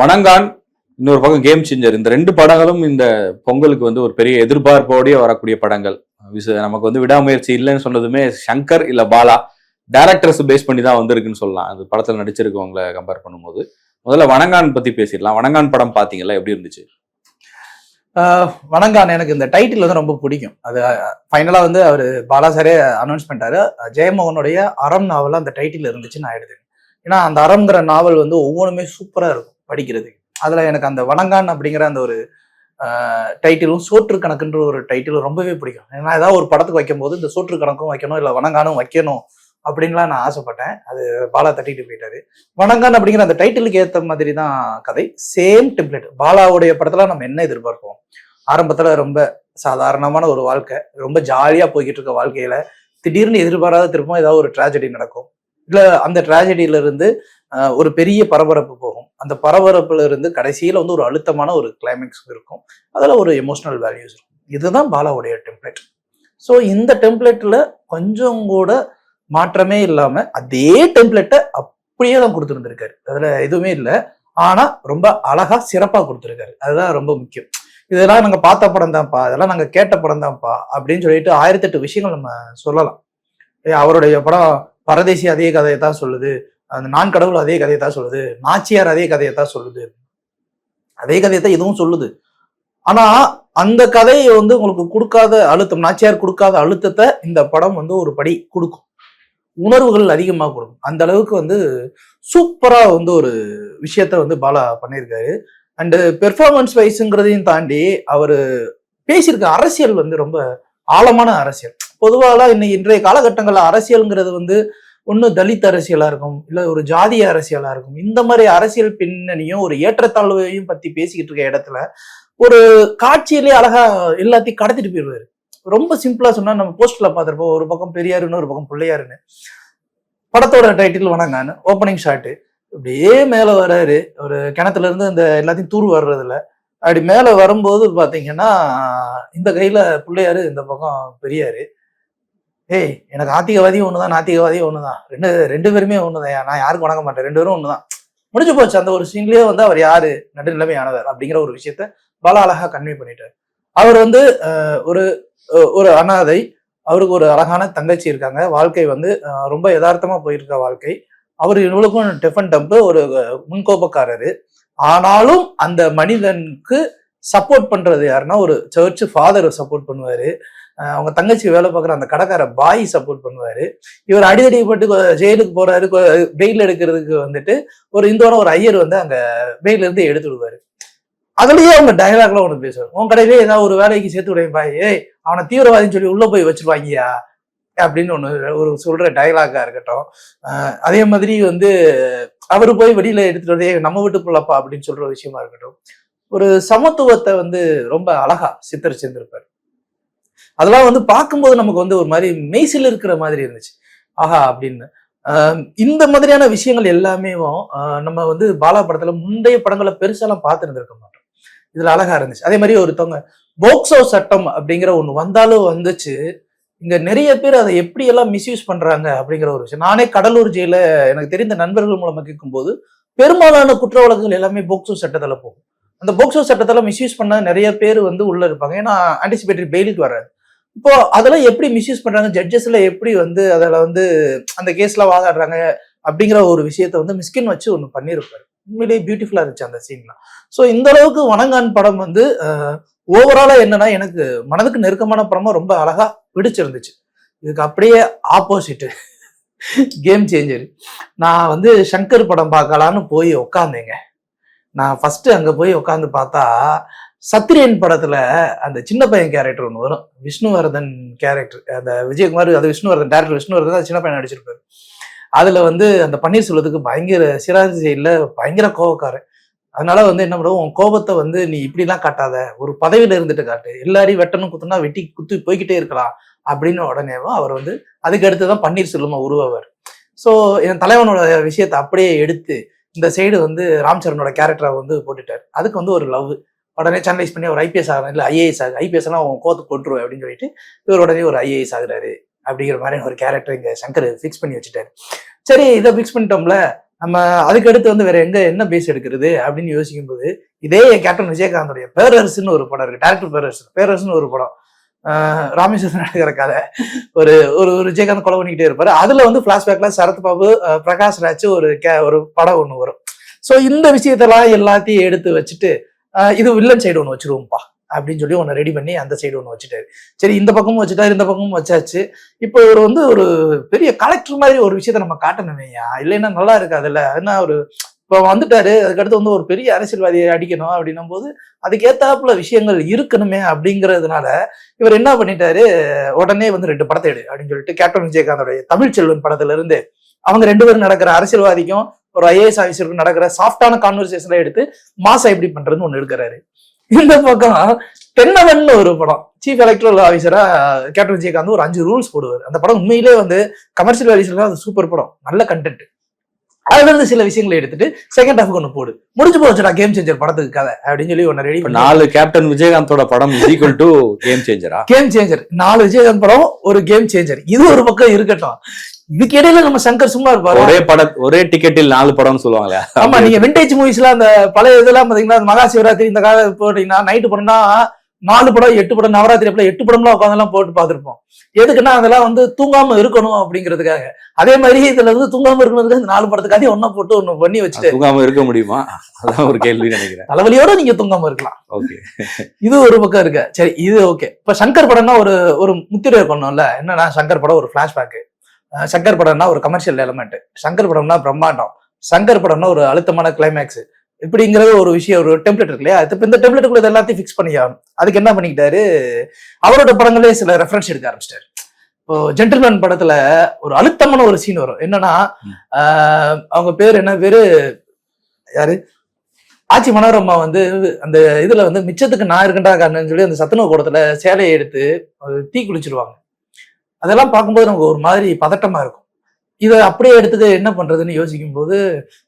வணங்கான். இன்னொரு பக்கம் game changer இந்த ரெண்டு படங்களும் இந்த பொங்கலுக்கு வந்து ஒரு பெரிய எதிர்பார்ப்போடய வரக்கூடிய படங்கள். நமக்கு வந்து விடாமுயற்சி இல்லைன்னு சொன்னதுமே சங்கர் இல்ல பாலா. டேரக்டர்ஸ் பேஸ் பண்ணி தான் வந்திருக்குன்னு சொல்லலாம். அது படத்துல நடிச்சிருக்கவங்கள கம்பேர் பண்ணும்போது. முதல்ல வணங்கான் பத்தி பேசிடலாம். வணங்கான் படம் பாத்தீங்களா? எப்படி இருந்துச்சு? வணங்கான் எனக்கு இந்த டைட்டில் வந்து ரொம்ப பிடிக்கும். அது ஃபைனலாக வந்து அவர் பாலா சாரே அனௌன்ஸ் பண்ணிட்டாரு. ஜெயமோகனுடைய அறம் நாவல் அந்த டைட்டில் இருந்துச்சு நான் எடுத்தேன் ஏன்னா அந்த அறம்ங்கிற நாவல் வந்து ஒவ்வொன்றுமே சூப்பராக இருக்கும். படிக்கிறது அதில் எனக்கு அந்த வணங்கான் அப்படிங்கிற அந்த ஒரு டைட்டிலும் சோற்று கணக்குன்ற ஒரு டைட்டிலும் ரொம்பவே பிடிக்கும். ஏன்னா ஏதாவது ஒரு படத்துக்கு வைக்கும்போது இந்த சோற்று கணக்கும் வைக்கணும் இல்லை வணங்கானும் வைக்கணும் அப்படின்லாம் நான் ஆசைப்பட்டேன். அது பாலா தட்டிட்டு போயிட்டாரு. வணங்கான் அப்படிங்கிற அந்த டைட்டிலுக்கு ஏற்ற மாதிரி தான் கதை. சேம் டெம்ப்ளேட் பாலாவுடைய படத்துல நம்ம என்ன எதிர்பார்ப்போம்? ஆரம்பத்தில் ரொம்ப சாதாரணமான ஒரு வாழ்க்கை. ரொம்ப ஜாலியாக போய்கிட்டு இருக்க வாழ்க்கையில திடீர்னு எதிர்பாராத திரும்ப ஏதாவது ஒரு ட்ராஜடி நடக்கும். இல்லை அந்த டிராஜடியிலிருந்து இருந்து ஒரு பெரிய பரபரப்பு போகும் அந்த பரபரப்புல இருந்து கடைசியில வந்து ஒரு அழுத்தமான ஒரு கிளைமேக்ஸ் இருக்கும். அதில் ஒரு எமோஷனல் வேல்யூஸ் இருக்கும். இதுதான் பாலாவுடைய டெம்ப்ளேட் ஸோ இந்த டெம்ப்ளேட்டில் கொஞ்சம் கூட மாற்றமே இல்லாமல் அதே டெம்ப்ளேட்டை அப்படியே தான் கொடுத்துருந்துருக்காரு. அதில் எதுவுமே இல்லை. ஆனால் ரொம்ப அழகாக சிறப்பாக கொடுத்துருக்காரு. அதுதான் ரொம்ப முக்கியம். இதெல்லாம் நாங்கள் பார்த்த படம் தான்ப்பா. இதெல்லாம் நாங்கள் கேட்ட படம் தான்ப்பா. அப்படின்னு சொல்லிட்டு ஆயிரத்தெட்டு விஷயங்கள் நம்ம சொல்லலாம். ஏ, அவருடைய படம் பரதேசி அதே கதையை தான் சொல்லுது. அந்த நான் கடவுள் அதே கதையை தான் சொல்லுது. நாச்சியார் அதே கதையை தான் சொல்லுது. அதே கதையை தான் இதுவும் சொல்லுது. ஆனா அந்த கதையை வந்து உங்களுக்கு கொடுக்காத அழுத்தம் நாச்சியார் கொடுக்காத அழுத்தத்தை இந்த படம் வந்து ஒரு படி கொடுக்கும். உணர்வுகள் அதிகமாக கொடுக்கும். அந்த அளவுக்கு வந்து சூப்பரா வந்து ஒரு விஷயத்த வந்து பாலா பண்ணியிருக்காரு. அண்டு பெர்ஃபார்மன்ஸ் வைஸுங்கிறதையும் தாண்டி அவர் பேசியிருக்க அரசியல் வந்து ரொம்ப ஆழமான அரசியல். பொதுவாக இன்னைக்கு இன்றைய காலகட்டங்களில் அரசியல்ங்கிறது வந்து ஒன்று தலித் அரசியலாக இருக்கும் இல்லை ஒரு ஜாதிய அரசியலாக இருக்கும். இந்த மாதிரி அரசியல் பின்னணியும் ஒரு ஏற்றத்தாழ்வையும் பற்றி பேசிக்கிட்டு இருக்க இடத்துல ஒரு காட்சியிலே அழகா எல்லாத்தையும் கடத்திட்டு போயிடுவாரு. ரொம்ப சிம்பிளா சொன்னா நம்ம போஸ்ட்ல பார்த்திருப்போம் ஒரு பக்கம் பெரியாருன்னு ஒரு பக்கம் பிள்ளையாருன்னு. படத்தோட டைட்டில் வணங்கான்னு ஓப்பனிங் ஷாட்டு அப்படியே மேல வராரு ஒரு கிணத்துல இருந்து இந்த எல்லாத்தையும் தூர் வர்றதுல. அப்படி மேல வரும்போது பாத்தீங்கன்னா இந்த கையில பிள்ளையாரு இந்த பக்கம் பெரியாரு. ஏய் எனக்கு ஆத்திகவாதியும் ஒன்று தான் நாத்திகவாதியும் தான் ரெண்டு ரெண்டு பேருமே ஒன்று தான் நான் யாருக்கும் வணங்க மாட்டேன். ரெண்டு பேரும் ஒன்று தான் முடிஞ்சு போச்சு. அந்த ஒரு சீன்லேயே வந்து அவர் யாரு? நடுநிலைமையானவர் அப்படிங்கிற ஒரு விஷயத்த பல அழகா கன்வே பண்ணிட்டார். அவர் வந்து ஒரு ஒரு அனாதை. அவருக்கு ஒரு அழகான தங்கச்சி இருக்காங்க. வாழ்க்கை வந்து ரொம்ப யதார்த்தமா போயிருக்க வாழ்க்கை. அவர் இவளுக்கும் டிஃபன் டம்ப் ஒரு அஹ், முன்கோபக்காரரு. ஆனாலும் அந்த மனிதனுக்கு சப்போர்ட் பண்றது யாருன்னா ஒரு சர்ச் ஃபாதர் சப்போர்ட் பண்ணுவாரு. அவங்க தங்கச்சி வேலை பார்க்குற அந்த கடைக்கார பாய் சப்போர்ட் பண்ணுவாரு. இவர் அடிதடி போட்டு ஜெயிலுக்கு போகிறாரு பெயில் எடுக்கிறதுக்கு வந்துட்டு ஒரு இந்தோட ஒரு ஐயர் வந்து அங்கே பெயிலிருந்து எடுத்து விடுவாரு. அதுலயே அவங்க டயலாக்லாம் ஒன்று பேசுவார். உன் கடையிலே ஏதாவது ஒரு வேலைக்கு சேர்த்து விடுவேன் பாய். ஏய் அவனை தீவிரவாதின்னு சொல்லி உள்ளே போய் வச்சிருவாங்கயா அப்படின்னு ஒன்று ஒரு சொல்கிற டைலாக்காக இருக்கட்டும். அதே மாதிரி வந்து அவர் போய் வெளியில் எடுத்துகிட்டு வரதே நம்ம வீட்டு பிள்ளப்பா அப்படின்னு சொல்கிற விஷயமா இருக்கட்டும். ஒரு சமத்துவத்தை வந்து ரொம்ப அழகா சித்தரிச்சிருந்திருப்பார். அதெல்லாம் வந்து பார்க்கும்போது நமக்கு வந்து ஒரு மாதிரி மெய்சில் இருக்கிற மாதிரி இருந்துச்சு. ஆஹா அப்படின்னு. ஆஹ் இந்த மாதிரியான விஷயங்கள் எல்லாமே நம்ம வந்து பாலா படத்துல முந்தைய படங்களை பெருசாலாம் பார்த்துருந்துருக்க மாட்டோம். இதுல அழகா இருந்துச்சு. அதே மாதிரி ஒருத்தவங்க போக்சோ சட்டம் அப்படிங்கிற ஒண்ணு வந்தாலும் வந்துச்சு. இங்க நிறைய பேர் அதை எப்படி எல்லாம் மிஸ்யூஸ் பண்றாங்க அப்படிங்கிற ஒரு விஷயம். நானே கடலூர் ஜெயில எனக்கு தெரிந்த நண்பர்கள் மூலமா கேட்கும்போது பெரும்பாலான குற்ற வழக்குகள் எல்லாமே போக்சோ சட்டத்துல போகும். அந்த போக்சோ சட்டத்தில் மிஸ்யூஸ் பண்ண நிறைய பேர் வந்து உள்ள இருப்பாங்க. ஏன்னா ஆன்டிசிபேட்டரி பெயிலுக்கு வராது. இப்போ அதெல்லாம் எப்படி மிஸ்யூஸ் பண்றாங்க? ஜட்ஜஸ்ல எப்படி வந்து அதில் வந்து அந்த கேஸ்ல வாதாடுறாங்க? அப்படிங்கிற ஒரு விஷயத்த வந்து மிஸ்கின் வச்சு ஒன்று பண்ணியிருப்பாரு உண்மையிலேயே பியூட்டிஃபுல்லா இருந்துச்சு அந்த சீன்லாம் ஸோ இந்த அளவுக்கு வணங்கான் படம் வந்து ஓவராலா என்னன்னா எனக்கு மனதுக்கு நெருக்கமான படமா ரொம்ப அழகா பிடிச்சிருந்துச்சு. இதுக்கு அப்படியே ஆப்போசிட் கேம் சேஞ்சர் நான் வந்து சங்கர் படம் பார்க்கலான்னு போய் உக்காந்தேங்க நான் ஃபஸ்ட்டு அங்கே போய் உட்காந்து பார்த்தா சத்ரியன் படத்துல அந்த சின்ன பையன் கேரக்டர் ஒன்று வரும். விஷ்ணுவர்தன் கேரக்டர் அந்த விஜயகுமார் அது விஷ்ணுவர்தன் டேரக்டர் விஷ்ணுவர்தன் அது சின்ன பையன் நடிச்சிருப்பாரு. அதுல வந்து அந்த பன்னீர்செல்வத்துக்கு பயங்கர சிராஜ் சைடில் பயங்கர கோவக்காரன். அதனால வந்து என்ன பண்ணுவோம் உன் கோபத்தை வந்து நீ இப்படிலாம் காட்டாத. ஒரு பதவியில இருந்துட்டு காட்டு. எல்லாரையும் வெட்டணும் குத்துனா வெட்டி குத்து போய்கிட்டே இருக்கலாம் அப்படின்னு உடனேவும் அவர் வந்து அதுக்கு அடுத்து தான் பன்னீர்செல்வமா உருவாவார். ஸோ என் தலைவனோட விஷயத்தை அப்படியே எடுத்து இந்த சைடு வந்து ராம் சரணோட கேரக்டரை வந்து போட்டுட்டார். அதுக்கு வந்து ஒரு லவ் உடனே சேனலைஸ் பண்ணி ஒரு ஐபிஎஸ் ஆகணும். இல்லை ஐஏஎஸ் ஆகு. ஐபிஎஸ் எல்லாம் அவன் கோத்து கொட்டுருவேன் அப்படின்னு சொல்லிட்டு இவர் உடனே ஒரு ஐஏஎஸ் ஆகுறாரு. அப்படிங்கிற மாதிரி ஒரு கேரக்டர் இங்கே சங்கர் ஃபிக்ஸ் பண்ணி வச்சுட்டாரு. சரி இதை ஃபிக்ஸ் பண்ணிட்டோம்ல. நம்ம அதுக்கு அடுத்து வந்து வேற எங்க என்ன பேஸ் எடுக்கிறது அப்படின்னு யோசிக்கும் போது இதே கேப்டன் விஜயகாந்தோடைய பேரரசுன்னு ஒரு படம் இருக்கு. டேரக்டர் பேரரசு. பேரரசுன்னு ஒரு படம். ராமேஸ்வரன் நடக்கிற கதை ஒரு ஒரு விஜயகாந்த் கொலை பண்ணிக்கிட்டே இருப்பாரு. அதுல வந்து பிளாஷ்பேக்ல சரத் பாபு பிரகாஷ் ராஜ் ஒரு கே- ஒரு படம் ஒண்ணு வரும். சோ இந்த விஷயத்தெல்லாம் எல்லாத்தையும் எடுத்து வச்சுட்டு இது வில்லன் சைடு ஒன்று வச்சிருவோம்ப்பா அப்படின்னு சொல்லி ஒன்று ரெடி பண்ணி அந்த சைடு ஒன்று வச்சுட்டாரு. சரி இந்த பக்கமும் வச்சுட்டாரு இந்த பக்கமும் வச்சாச்சு. இப்போ இவர் வந்து ஒரு பெரிய கலெக்டர் மாதிரி ஒரு விஷயத்த நம்ம காட்டணுமேயா இல்லைன்னா நல்லா இருக்காதுல்ல? என்ன ஒரு இப்போ வந்துட்டாரு அதுக்கடுத்து வந்து ஒரு பெரிய அரசியல்வாதியை அடிக்கணும் அப்படின்னும் போது அதுக்கேத்தாப்புல விஷயங்கள் இருக்கணுமே அப்படிங்கிறதுனால இவர் என்ன பண்ணிட்டாரு உடனே வந்து ரெண்டு படத்தை எடு அப்படின்னு சொல்லிட்டு கேப்டன் விஜயகாந்தோடைய தமிழ் செல்வன் படத்துல இருந்து அவங்க ரெண்டு பேரும் நடக்கிற அரசியல்வாதிக்கும் ஒரு ஐஏஎஸ் ஆஃபீஸருக்கும் நடக்கிற சாஃப்டான கான்வர்சேஷன்ல எடுத்து மாசா எப்படி பண்றதுன்னு ஒன்று எடுக்கிறாரு. இந்த பக்கம் தென்னவன் ஒரு படம் சீஃப் எலக்ட்ரல் ஆஃபீஸரா கேப்டன் விஜயகாந்த் ஒரு அஞ்சு ரூல்ஸ் போடுவார். அந்த படம் உண்மையிலே வந்து கமர்ஷியல் வேல்யூஸ்ல அது சூப்பர் படம். நல்ல கண்டென்ட் அதுல இருந்து சில விஷயங்களை எடுத்துட்டு செகண்ட் ஹாஃப் ஒன்று போடு. முடிஞ்சு போச்சுடா கேம் சேஞ்சர் படத்துக்கு கதை அப்படின்னு சொல்லி ஒன்னு ரெடி நாலு கேப்டன் விஜயகாந்தோட படம் ஈக்குவல் டு கேம் சேஞ்சரா கேம் சேஞ்சர் நாலு விஜயகாந்த் படம் ஒரு கேம் சேஞ்சர் இது ஒரு பக்கம் இருக்கட்டும். இதுக்கு இடையில நம்ம சங்கர் சும்மா இருப்பாரு? ஒரே பட ஒரே டிக்கெட்டில் நாலு படம்னு சொல்லுவாங்களே. ஆமா நீங்க விண்டேஜ் மூவிஸ்ல அந்த பழைய இதெல்லாம் பாத்தீங்கன்னா மகா சிவராத்திரி இந்த கால போட்டீங்கன்னா நைட்டு படம்னா நாலு படம் எட்டு படம் நவராத்திரி அப்பல எட்டு படம்லாம் உட்காந்தெல்லாம் போட்டு பார்த்திருப்போம். எதுக்குன்னா அதெல்லாம் வந்து தூங்காம இருக்கணும் அப்படிங்கிறதுக்காக. அதே மாதிரி இதுல வந்து தூங்காம இருக்கணும்னு இந்த நாலு படத்துக்காக ஒன்னா போட்டு ஒண்ணு பண்ணி வச்சுட்டு தூங்காம இருக்க முடியுமா? அதான் ஒரு கேள்வி நினைக்கிறேன். தலைவலியோட நீங்க தூங்காம இருக்கலாம். ஓகே. இது ஒரு பக்கம் இருக்கு. சரி இது ஓகே. இப்ப சங்கர் படம்னா ஒரு ஒரு முத்திரை பண்ணோம்ல என்னன்னா சங்கர் படம் ஒரு பிளாஷ்பேக் சங்கர் படம்னா ஒரு கமர்ஷியல் எலமெண்ட் சங்கர் படம்னா பிரம்மாண்டம். சங்கர் படம்னா ஒரு அழுத்தமான கிளைமேக்ஸ் இப்படிங்கிறது ஒரு விஷயம் ஒரு டெம்ப்ளேட் இருக்கு இல்லையா? இப்ப இந்த டெம்ப்ளேட்டுக்குள்ள எல்லாத்தையும் ஃபிக்ஸ் பண்ணி ஆகணும் அதுக்கு என்ன பண்ணிக்கிட்டாரு? அவரோட படங்களே சில ரெஃபரன்ஸ் எடுக்க ஆரம்பிச்சிட்டாரு. இப்போ ஜென்டில்மேன் படத்துல ஒரு அழுத்தமான ஒரு சீன் வரும். என்னன்னா அவங்க பேர் என்ன? பேரு யாரு? ஆச்சி மனோரமா வந்து அந்த இதுல வந்து மிச்சத்துக்கு நான் இருக்கண்டா காரணம்னு சொல்லி அந்த சத்துணவு கூடத்துல சேலையை எடுத்து தீ குளிச்சிருவாங்க. அதெல்லாம் பார்க்கும்போது நமக்கு ஒரு மாதிரி பதட்டமா இருக்கும். இதை அப்படியே எடுத்துட்டு என்ன பண்றதுன்னு யோசிக்கும் போது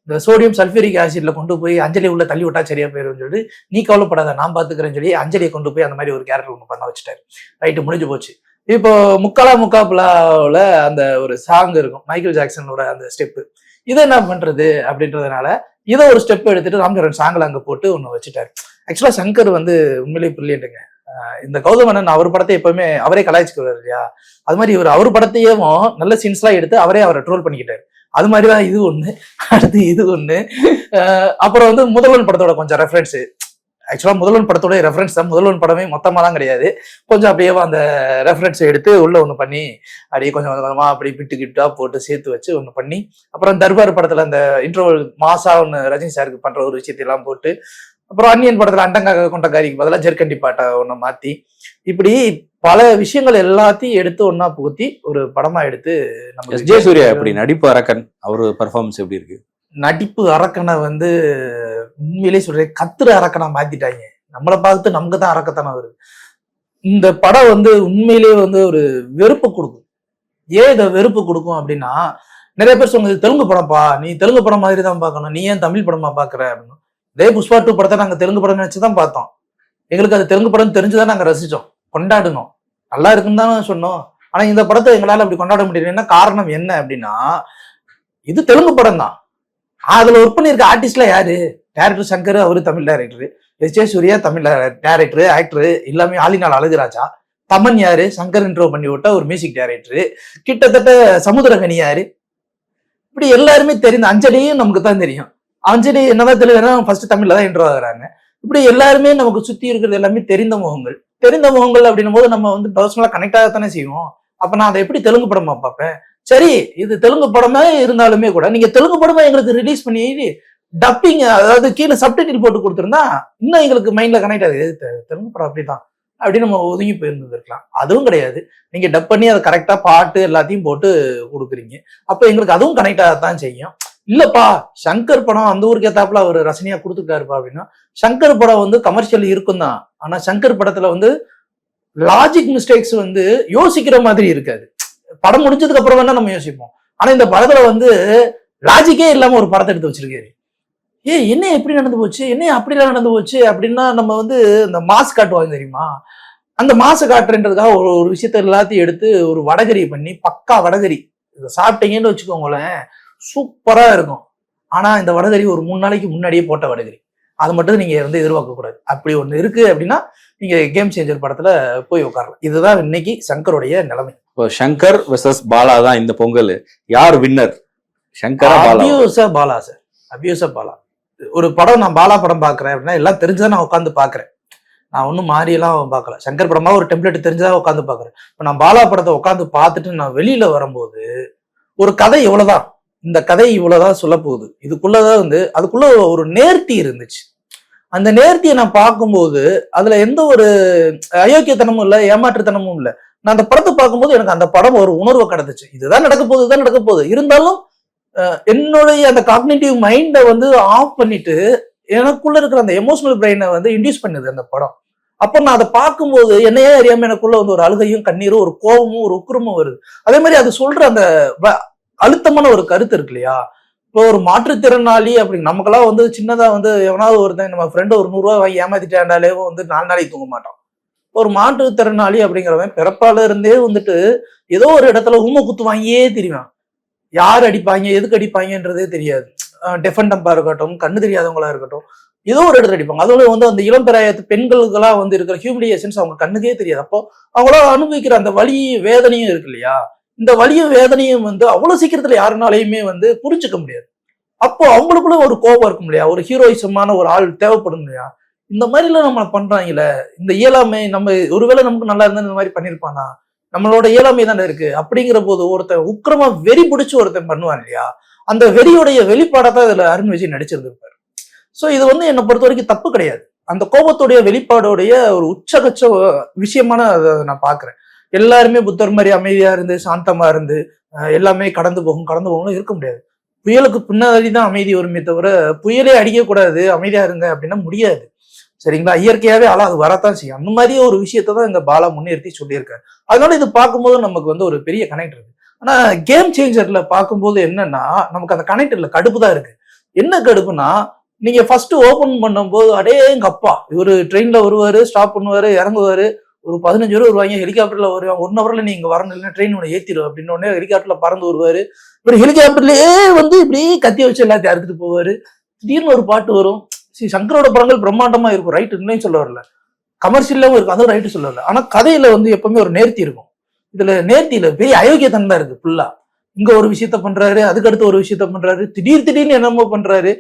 இந்த சோடியம் சல்ஃபூரிக் ஆசிட்ல கொண்டு போய் அஞ்சலி உள்ள தள்ளி விட்டா சரியா போயிரும்னு சொல்லி நீ கவலைப்படாத நான் பாத்துக்கிறேன்னு சொல்லி அஞ்சலியை கொண்டு போய் அந்த மாதிரி ஒரு கேரக்டர் ஒன்று பண்ண வச்சுட்டாரு. ரைட்டு முடிஞ்சு போச்சு. இப்போ முக்காலா முக்காப்புலாவில் அந்த ஒரு சாங் இருக்கும் மைக்கேல் ஜாக்சனோட அந்த ஸ்டெப்பு இதை என்ன பண்றது அப்படின்றதுனால இதை ஒரு ஸ்டெப் எடுத்துட்டு ராம்சரண் சாங்கில் அங்கே போட்டு ஒன்று வச்சுட்டாரு. ஆக்சுவலாக சங்கர் வந்து உண்மையிலேயே பிரில்லியன்ட்டுங்க இந்த கௌதமனன் அவர் படத்தை எப்பவுமே அவரே கலாய்ச்சிக்கிறார் இல்லையா? அது மாதிரி இவர் அவர் படத்தையும் நல்ல சீன்ஸ்லாம் எடுத்து அவரே அவரை ட்ரோல் பண்ணிக்கிட்டாரு. அது மாதிரி தான் இது ஒண்ணு. அடுத்து இது ஒண்ணு. அப்புறம் வந்து முதல்வன் படத்தோட கொஞ்சம் ரெஃபரன்ஸ் ஆக்சுவலா முதல்வன் படத்தோட ரெஃபரன்ஸ் தான். முதல்வன் படமே மொத்தமாலாம் கிடையாது. கொஞ்சம் அப்படியே அந்த ரெஃபரன்ஸை எடுத்து உள்ள ஒன்று பண்ணி அப்படியே கொஞ்சம் கொஞ்சம் கொஞ்சமாக அப்படி பிட்டு கிட்டா போட்டு சேர்த்து வச்சு ஒன்று பண்ணி அப்புறம் தர்பார் படத்தில் அந்த இன்டர்வல் மாசா ஒன்று ரஜினி சாருக்கு பண்ணுற ஒரு விஷயத்தையெல்லாம் போட்டு அப்புறம் அன்னியன் படத்துல அண்டங்காக கொண்டக்காரிக்கு பதிலாக ஜெர்கண்டி பாட்டை ஒண்ணு மாத்தி. இப்படி பல விஷயங்கள் எல்லாத்தையும் எடுத்து ஒண்ணா புகுத்தி ஒரு படமா எடுத்து நம்ம எஸ். ஜே சூர்யா எப்படி? நடிப்பு அரக்கன் அவரு பர்ஃபார்மன்ஸ் எப்படி இருக்கு? நடிப்பு அரக்கனை வந்து உண்மையிலே சொல்றேன் கத்துற அரக்கனை மாத்திட்டாங்க. நம்மளை பார்த்து நமக்கு தான் அரக்கத்தனம் வருது. இந்த படம் வந்து உண்மையிலேயே வந்து ஒரு வெறுப்பு கொடுக்கும். ஏன் இதை வெறுப்பு கொடுக்கும் அப்படின்னா நிறைய பேர் இது தெலுங்கு படம்ப்பா நீ தெலுங்கு படம் மாதிரி தான் பார்க்கணும் நீ ஏன் தமிழ் படமா பாக்குற அப்படின்னு. இதே புஷ்பா டூ படத்தை நாங்கள் தெலுங்கு படம் நினச்சி தான் பார்த்தோம். எங்களுக்கு அது தெலுங்கு படம் தெரிஞ்சுதான் நாங்கள் ரசித்தோம் கொண்டாடினோம். நல்லா இருக்குன்னு தானே சொன்னோம். ஆனால் இந்த படத்தை எங்களால் அப்படி கொண்டாட முடியலன்னா காரணம் என்ன அப்படின்னா இது தெலுங்கு படம் தான். அதில் ஒர்க் பண்ணியிருக்க ஆர்டிஸ்ட்லாம் யாரு? டேரக்டர் சங்கர் அவரு Tamil director S J Suryah Tamil director actor எல்லாமே ஆலினால் அழகுராஜா. தமன் யாரு? சங்கர் இன்ட்ரோ பண்ணி விட்ட ஒரு மியூசிக் டைரக்டர் கிட்டத்தட்ட சமுதிரகனி யாரு? இப்படி எல்லாருமே தெரிந்த அஞ்சலியும் நமக்கு தான் தெரியும். அஞ்சலி என்னதான் தெரியல ஃபர்ஸ்ட் தமிழ்ல தான் இன்ட்ரோ ஆகுறாங்க. இப்படி எல்லாருமே நமக்கு சுத்தி இருக்கிறது எல்லாமே தெரிந்த முகங்கள். தெரிந்த முகங்கள் அப்படின்னும் போது நம்ம வந்து பர்சனலா கனெக்ட் ஆகத்தானே செய்வோம். அப்ப நான் அதை எப்படி தெலுங்கு படமா பார்ப்பேன்? சரி இது தெலுங்கு படமே இருந்தாலுமே கூட நீங்க தெலுங்கு படமா எங்களுக்கு ரிலீஸ் பண்ணி டப்பிங் அதாவது கீழே சப்டைட்டில் போட்டு கொடுத்துருந்தா இன்னும் எங்களுக்கு மைண்ட்ல கனெக்ட் ஆகுது. தெலுங்கு படம் அப்படிதான். அப்படின்னு நம்ம ஒதுங்கி போயிருந்துருக்கலாம். அதுவும் கிடையாது. நீங்க டப் பண்ணி அதை கரெக்டா பாட்டு எல்லாத்தையும் போட்டு கொடுக்குறீங்க. அப்ப எங்களுக்கு அதுவும் கனெக்ட் ஆகத்தான் செய்யும். இல்லப்பா சங்கர் படம் அந்த ஊருக்கு ஏத்தாப்புல அவர் ரசனையா கொடுத்துருக்காருப்பா அப்படின்னா சங்கர் படம் வந்து கமர்ஷியல் இருக்கும் தான் ஆனா சங்கர் படத்துல வந்து லாஜிக் மிஸ்டேக்ஸ் வந்து யோசிக்கிற மாதிரி இருக்காது. படம் முடிஞ்சதுக்கு அப்புறம் வேணா நம்ம யோசிப்போம். ஆனா இந்த படத்துல வந்து லாஜிக்கே இல்லாம ஒரு படத்தை எடுத்து வச்சிருக்காரு. ஏ என்ன எப்படி நடந்து போச்சு? என்ன அப்படிலாம் நடந்து போச்சு? அப்படின்னா நம்ம வந்து இந்த மாஸ் காட்டுவாங்க தெரியுமா? அந்த மாசு காட்டுறன்றதுக்காக ஒரு ஒரு விஷயத்த எல்லாத்தையும் எடுத்து ஒரு வடகரி பண்ணி பக்கா வடகரி இதை சாப்பிட்டீங்கன்னு வச்சுக்கோங்களேன். சூப்பரா இருக்கும். ஆனா இந்த வடகறி ஒரு மூணு நாளைக்கு முன்னாடியே போட்ட வடகறி அது மட்டும் நீங்க வந்து எதிர்பார்க்க கூடாது. அப்படி ஒண்ணு இருக்கு அப்படின்னா நீங்க கேம் சேஞ்சர் படத்துல போய் உட்காரலாம். இதுதான் இன்னைக்கு சங்கருடைய நிலைமை. இப்போ சங்கர் வெர்சஸ் பாலா தான் இந்த பொங்கல். யார் வின்னர் சங்கரா பாலா? அபியூச பாலா சார் அபியூச பாலா. ஒரு படம் நான் பாலா படம் பாக்குறேன் அப்படின்னா எல்லாம் தெரிஞ்சுதான் நான் உட்காந்து பாக்குறேன். நான் ஒன்றும் மாறியெல்லாம் பார்க்கல சங்கர் படமா ஒரு டெம்ப்ளேட் தெரிஞ்சுதான் உட்காந்து பாக்குறேன். இப்போ நான் பாலா படத்தை உட்காந்து பார்த்துட்டு நான் வெளியில வரும்போது ஒரு கதை இவ்வளவுதான். இந்த கதை இவ்வளவுதான் சொல்ல போகுது இதுக்குள்ளதான் வந்து அதுக்குள்ள ஒரு நேர்த்தி இருந்துச்சு. அந்த நேர்த்தியை நான் பார்க்கும்போது அதுல எந்த ஒரு அயோக்கியத்தனமும் இல்லை ஏமாற்றுத்தனமும் இல்லை. நான் அந்த படத்தை பார்க்கும்போது எனக்கு அந்த படம் ஒரு உணர்வை கிடந்துச்சு. இதுதான் நடக்க போகுது இதுதான் நடக்க போகுது. இருந்தாலும் என்னுடைய அந்த காக்னேட்டிவ் மைண்டை வந்து ஆஃப் பண்ணிட்டு எனக்குள்ள இருக்கிற அந்த எமோஷனல் பிரெயினை வந்து இன்டியூஸ் பண்ணுது அந்த படம். அப்போ நான் அதை பார்க்கும்போது என்னையே அறியாம எனக்குள்ள வந்து ஒரு அழுகையும் கண்ணீரும் ஒரு கோபமும் ஒரு உக்குரமும் வருது. அதே மாதிரி அது சொல்ற அந்த வ- அழுத்தமான ஒரு கருத்து இருக்கு இல்லையா? இப்போ ஒரு மாற்றுத்திறனாளி அப்படி நமக்கெல்லாம் வந்து சின்னதா வந்து எவனாவது ஒருத்தன் நம்ம ஃப்ரெண்டு ஒரு நூறுரூவா வாங்கி ஏமாத்திட்டாண்டாலே வந்து நாலு நாளைக்கு தூங்க மாட்டான். ஒரு மாற்றுத்திறனாளி அப்படிங்கிறவன் பிறப்பால இருந்தே வந்துட்டு ஏதோ ஒரு இடத்துல உண்மை குத்து வாங்கியே தெரியும் யார் அடிப்பாங்க எதுக்கு அடிப்பாங்கன்றதே தெரியாது. டெஃபண்டம்பா இருக்கட்டும் கண்ணு தெரியாதவங்களா இருக்கட்டும் ஏதோ ஒரு இடத்துல அடிப்பாங்க. அதோட வந்து அந்த இளம்பிராயத்து பெண்களுக்கெல்லாம் வந்து இருக்கிற ஹியூமிலியேஷன்ஸ் அவங்க கண்ணுக்கே தெரியாது. அப்போ அவங்களால அனுபவிக்கிற அந்த வழி வேதனையும் இருக்கு இல்லையா? இந்த வலியும் வேதனையும் வந்து அவ்வளவு சீக்கிரத்துல யாருனாலையுமே வந்து புரிஞ்சுக்க முடியாது. அப்போ அவங்களுக்குள்ள ஒரு கோபம் இருக்கும் இல்லையா? ஒரு ஹீரோயிசமான ஒரு ஆள் தேவைப்படும் இல்லையா? இந்த மாதிரிலாம் நம்ம பண்றாங்கல்ல? இந்த இயலாமை நம்ம ஒருவேளை நமக்கு நல்லா இருந்தா இந்த மாதிரி பண்ணிருப்பானா? நம்மளோட இயலாமை தானே இருக்கு? அப்படிங்கிற போது ஒருத்தன் உக்கிரமா வெறி பிடிச்சி ஒருத்தன் பண்ணுவான் இல்லையா? அந்த வெறியுடைய வெளிப்பாடை தான் இதுல அருண் விஜய் நடிச்சிருந்திருப்பாரு. சோ இது வந்து என்னை பொறுத்த வரைக்கும் தப்பு கிடையாது. அந்த கோபத்துடைய வெளிப்பாடுடைய ஒரு உச்சகச்ச விஷயமான அதை நான் பாக்குறேன். எல்லாருமே புத்தர் மாதிரி அமைதியா இருந்து சாந்தமா இருந்து எல்லாமே கடந்து போகும் கடந்து போகும்னு இருக்க முடியாது. புயலுக்கு பின்னாடி தான் அமைதி வருமே தவிர புயலே அடிக்கக்கூடாது அமைதியா இருங்க அப்படின்னா முடியாது. சரிங்களா? இயற்கையாவே ஆளா அது வரத்தான் செய்யும். அந்த மாதிரி ஒரு விஷயத்தை தான் இந்த பாலா முன்னிறுத்தி சொல்லியிருக்காரு. அதனால இது பார்க்கும்போது நமக்கு வந்து ஒரு பெரிய கனெக்ட் இருக்கு. ஆனா கேம் சேஞ்சர்ல பார்க்கும்போது என்னன்னா நமக்கு அந்த கனெக்ட் இல்லை கடுப்பு தான் இருக்கு. என்ன கடுப்புனா நீங்க ஃபர்ஸ்ட் ஓபன் பண்ணும்போது அடே எங்க அப்பா இவரு ட்ரெயின்ல வருவாரு ஸ்டாப் பண்ணுவாரு இறங்குவாரு ஒரு பதினஞ்சு ரூபா வருவாங்க ஹெலிகாப்டர்ல வருவாங்க. ஒன் ஹவர்ல நீங்க வரணும் இல்லைன்னா ட்ரெயின் உன்னை ஏத்திடும் அப்படின்னு உடனே ஹெலிகாப்டர்ல பறந்து வருவாரு. இவர் ஹெலிகாப்டர்லயே வந்து இப்படி கத்தி வச்சு எல்லாத்தையும் அறுத்துட்டு போவாரு. திடீர்னு ஒரு பாட்டு வரும். ஸ்ரீ சங்கரோட படங்கள் பிரம்மாண்டமா இருக்கும். ரைட் இல்லைன்னு சொல்ல வரல. கமர்ஷியலாவும் இருக்கும். அதுவும் ரைட்டு சொல்ல வரல. ஆனா கதையில வந்து எப்பவுமே ஒரு நேர்த்தி இருக்கும். இதுல நேர்த்தியில பெரிய அயோக்கியத்தனம் தான் இருக்கு ஃபுல்லா இங்க ஒரு விஷயத்த பண்றாரு அதுக்கடுத்து ஒரு விஷயத்த பண்றாரு. திடீர் திடீர்னு என்னமோ பண்றாரு.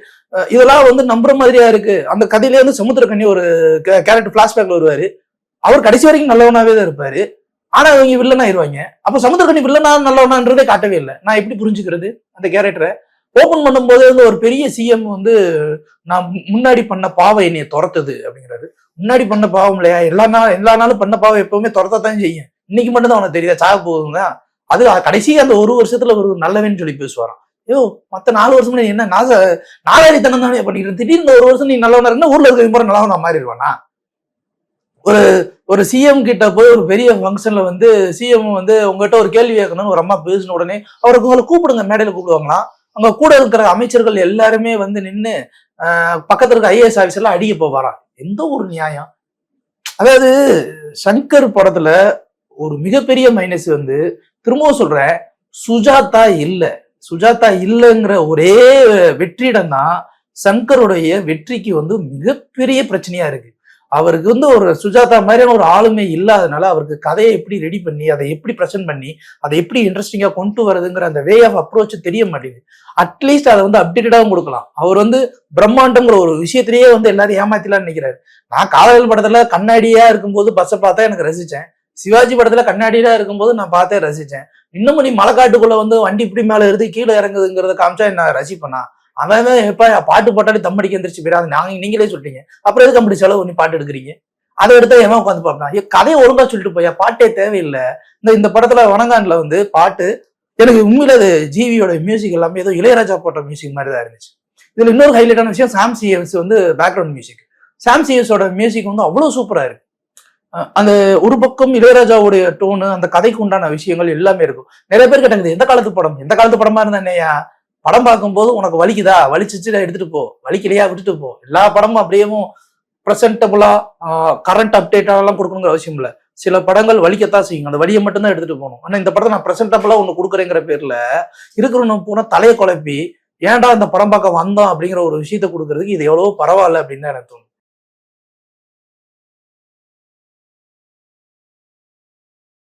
இதெல்லாம் வந்து நம்புற மாதிரியா இருக்கு. அந்த கதையில வந்து சமுத்திரக்கண்ணி ஒரு கேரக்டர் பிளாஷ்பேக்ல வருவாரு. அவர் கடைசி வரைக்கும் நல்லவனாவே தான் இருப்பாரு. ஆனா அவங்க வில்லனா ஆயிருவாங்க. அப்ப சமுத்திரக்கண்ணி வில்லனா நல்லவனான்றதே காட்டவே இல்லை. நான் எப்படி புரிஞ்சுக்கிறது அந்த கேரக்டரை ஓபன் பண்ணும்போது வந்து ஒரு பெரிய சிஎம் வந்து நான் முன்னாடி பண்ண பாவம் என்னைய துரத்துது அப்படிங்கிறாரு. முன்னாடி பண்ண பாவம் இல்லையா? எல்லா நாள் எல்லா நாளும் பண்ண பாவம் எப்பவுமே துரத்தத்தான் செய்யும். இன்னைக்கு மட்டும்தான் அவனுக்கு உனக்கு தெரியுதா? சாக போகுதுங்க அது கடைசி அந்த ஒரு வருஷத்துல ஒரு நல்லவன் சொல்லி பேசுவாராம். ஐயோ மத்த நாலு வருஷம் நீ என்ன நாச நாலாரித்தனம் தானே பண்ணிக்கிறேன் திடீர்னு இந்த ஒரு வருஷம் நீ நல்லவனா இருந்தா ஊர்ல இருக்கிற மாதிரி நல்லவனா மாறிடுவானா? ஒரு ஒரு சிஎம் கிட்ட போய் ஒரு பெரிய ஃபங்க்ஷன்ல வந்து சிஎம் வந்து உங்ககிட்ட ஒரு கேள்வி கேட்கணும்னு ஒரு அம்மா பேசின உடனே அவருக்கு உங்களை கூப்பிடுங்க மேடையில கூப்பிடுவாங்களாம் அங்க கூட இருக்கிற அமைச்சர்கள் எல்லாருமே வந்து நின்று பக்கத்துல இருக்க ஐஏஎஸ் ஆஃபீஸர்லாம் அடிக்க போவாராம் எந்த ஒரு நியாயம்? அதாவது சங்கர் படத்துல ஒரு மிகப்பெரிய மைனஸ் வந்து திரும்பவும் சொல்றேன் சுஜாதா இல்லை. சுஜாதா இல்லைங்கிற ஒரே வெற்றிடம் தான் சங்கருடைய வெற்றிக்கு வந்து மிகப்பெரிய பிரச்சனையா இருக்கு. அவருக்கு வந்து ஒரு சுஜாதா மாதிரியான ஒரு ஆளுமை இல்லாதனால அவருக்கு கதையை எப்படி ரெடி பண்ணி அதை எப்படி ப்ரெசென்ட் பண்ணி அதை எப்படி இன்ட்ரெஸ்டிங்காக கொண்டு வரதுங்கிற அந்த வே ஆஃப் அப்ரோச் தெரிய மாட்டேங்குது. அட்லீஸ்ட் அதை வந்து அப்டேட்டடாகவும் கொடுக்கலாம். அவர் வந்து பிரம்மாண்டங்கிற ஒரு விஷயத்திலேயே வந்து எல்லாரும் ஏமாத்திலாம்னு நினைக்கிறாரு. நான் காதல் படத்துல கண்ணாடியா இருக்கும்போது பஸ்ஸை பார்த்தா எனக்கு ரசித்தேன் சிவாஜி படத்துல கண்ணாடியா இருக்கும்போது நான் பார்த்தே ரசிச்சேன். இன்னமும் நீ மலைக்காட்டுக்குள்ள வந்து வண்டி இப்படி மேல இருந்து கீழே இறங்குதுங்கிறத காமிச்சா நான் ரசிப்பேனா? அவன் தான் எப்ப பாட்டு போட்டாலே தம்மடிக்கு எந்திரிச்சு போயிடாது நாங்க நீங்களே சொல்லிட்டீங்க அப்புறம் எதுக்கு அப்படி செலவு பண்ணி பாட்டு எடுக்கிறீங்க? அதை எடுத்தா எவன் உட்காந்து பார்ப்பான் ஐயோ கதையை ஒழுங்கா சொல்லிட்டு போயா பாட்டே தேவையில்லை. இந்த இந்த படத்துல வணங்கான்ல வந்து பாட்டு எனக்கு உண்மையில அது ஜிவியோட மியூசிக் எல்லாமே ஏதோ இளையராஜா போட்ட மியூசிக் மாதிரி தான் இருந்துச்சு. இதுல இன்னொரு ஹைலைட்டான விஷயம் சாம் சிஎஸ் வந்து பேக்ரவுண்ட் மியூசிக் சாம் சிஎஸோட மியூசிக் வந்து அவ்வளவு சூப்பரா இருக்கு. அந்த ஒரு பக்கம் இளையராஜாவுடைய டோனு அந்த கதைக்கு உண்டான விஷயங்கள் எல்லாமே இருக்கும். நிறைய பேர் கேட்டாங்க எந்த காலத்து படம்? எந்த காலத்து படமா இருந்தா என்னையா? படம் பார்க்கும்போது உனக்கு வலிக்குதா? வலிச்சிச்சு எடுத்துட்டு போ. வலிக்கலையா? விட்டுட்டு போ. எல்லா படமும் அப்படியேவும் ப்ரெசன்டபுளா கரண்ட் அப்டேட்டாலாம் கொடுக்கணுங்கிற அவசியம் இல்லை. சில படங்கள் வலிக்கத்தான் செய்யும். அந்த வழியை மட்டும்தான் எடுத்துட்டு போகணும். ஆனா இந்த படத்தை நான் ப்ரெசன்டபுளா ஒன்று கொடுக்குறேங்கிற பேர்ல இருக்கிறவனு போனால் தலையை குழப்பி ஏன்டா இந்த படம் பார்க்க வந்தோம்? அப்படிங்கிற ஒரு விஷயத்த கொடுக்கறதுக்கு இது எவ்வளவோ பரவாயில்ல அப்படின்னு தான் எனக்கு தோணும்